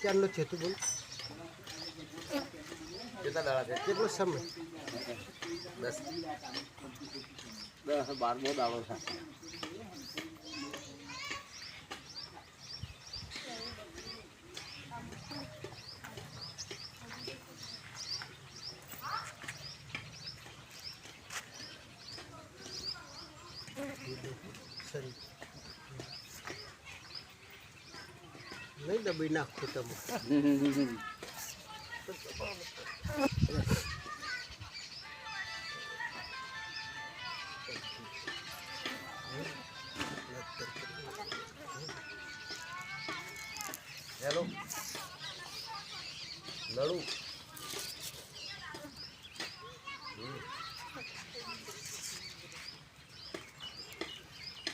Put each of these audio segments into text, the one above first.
ક્યારનો છે તું બોલ કેટલા દાડા છે કેટલો સમય દસ દસ બારમો દાડો છે સરી નહીં દબાઈ નાખું તમે. હેલો. લડું.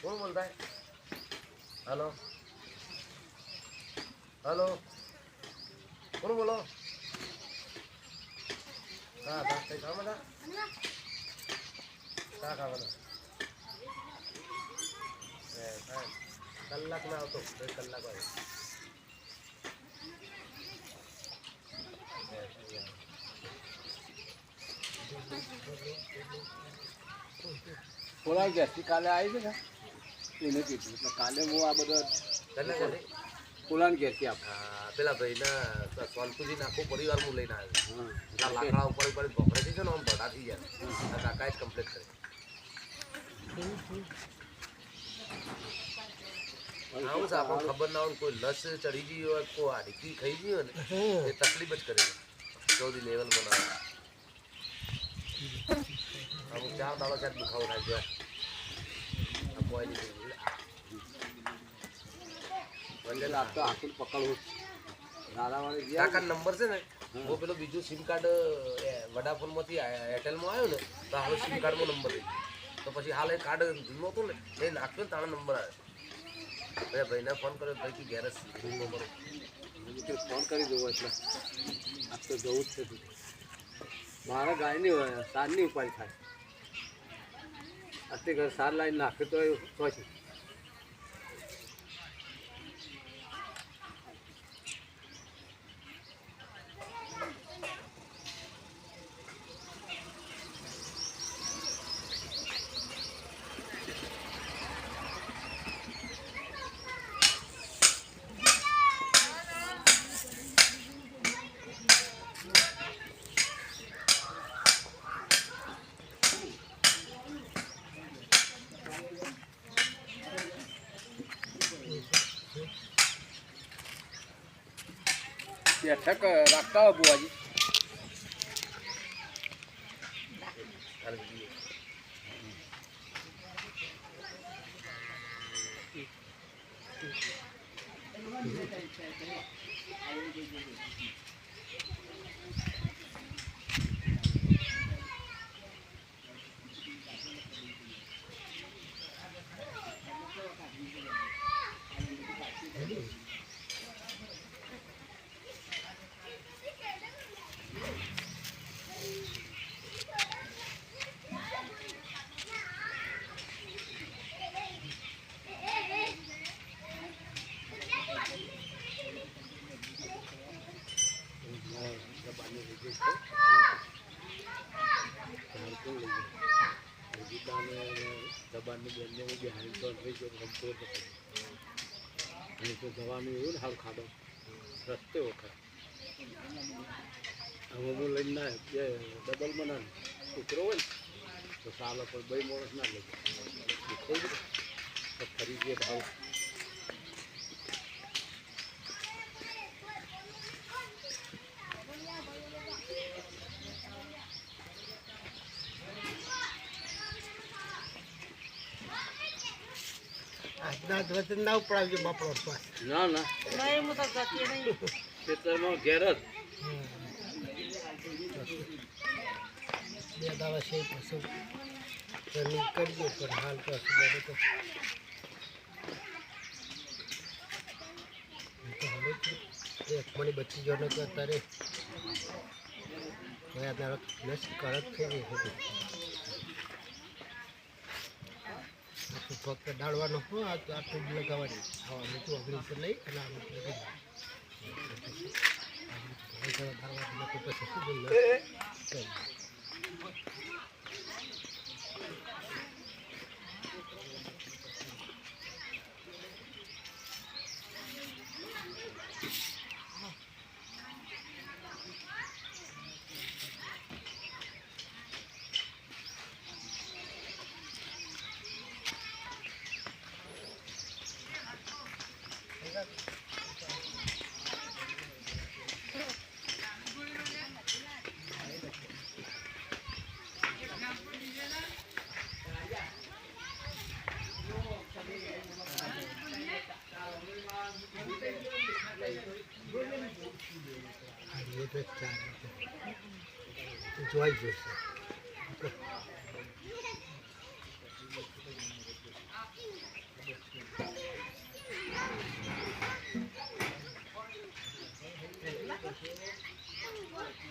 કોણ બોલતા? है હલો. કોણ બોલો. હા હા કઈ ખાવા હતા કા કામ હતા કલાક ના આવતો. બે કલાક આવે બોલાવ ગયા કાલે આવી છે ને? એને કીધું. કાલે હું આ બધા હતી કે આપ? પેલા ભાઈના સોનપુજી આખો પરિવાર હું લઈને આવ્યો. એટલા લાકડા ઉપર ઉપર થઈ છે ને આમ ભડા થઈ ગયા કાકાએ જ કમ્પ્લીટ કરી આવું ખબર ના હોય કોઈ લસ ચડી ગઈ હોય કોઈ આડીકી ખાઈ ગઈ હોય ને એ તકલીફ જ કરે ચોથી લેવલ બનાવે અમુક ચાર દાડો ચાર દુખાવો થાય છે. કોઈ. એટલે આપ તો આખું પકડવું. દાદાવાળી ગયા. નંબર છે ને હું પેલો બીજું સિમ કાર્ડ વડાફોનમાંથી એરટેલમાં આવ્યો ને તો હવે સિમ કાર્ડમાં નંબર થઈ તો પછી હાલ એ કાર્ડ હતું ને એ નાખ્યો ને તાણે નંબર આવ્યો મેં ભાઈને ફોન કર્યો ભાઈ કે ઘેર જ છું. નંબર મેં કીધું ફોન કરી દેવો એટલે. આજ તો જવું જ છે મારા ગાયની સારની ઉપાય થાય ઘર સાર લાઈન નાખે તો એ પછી બેઠક રાખતા હોય બુવાજી હાલ બીજું. થઈ ગયો ગમતો અને તો જવાનું એવું ને હાલ ખાડો. રસ્તે વખત. હવે હું લઈને ના બે ડબલ બનાવે છોકરો હોય ને, તો ચાલો પણ બે માણસ ના લઈ જાય. ફરી ગયા ભાવ આજના દિવસે ના ઉપડાવજો બાપડો શ્વાસ ના ના. ખેતરમાં ઘેર જ. બે દાવા છે પછી રનિંગ કરીએ પણ હાલ તો અત્યારે તો. તો હવે તો મણી બચી ગયો ને તો અત્યારે. હવે અત્યારે નસ કડક થઈ ગઈ છે. તો ફક્ત ડાળવાનો હો આ તો આટલું જ લગાવવાની હા મીઠું અગડી પર લઈ અને આ મીઠું લગાવી દેવાનું. પછી આ રીતે ડાળવાનું નથી પછી શું બોલ કરી આ એ તો ચાર જોઈ જશે દુખાય છે પણ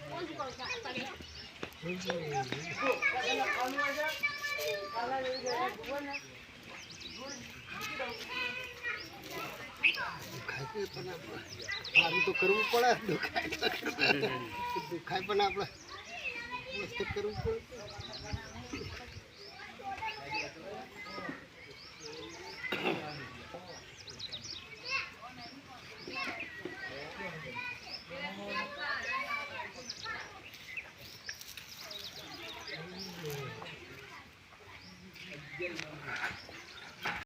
આપણે સારું તો કરવું પડે દુખાય દુખાય પણ આપણે. મસ્ત કરવું પડે.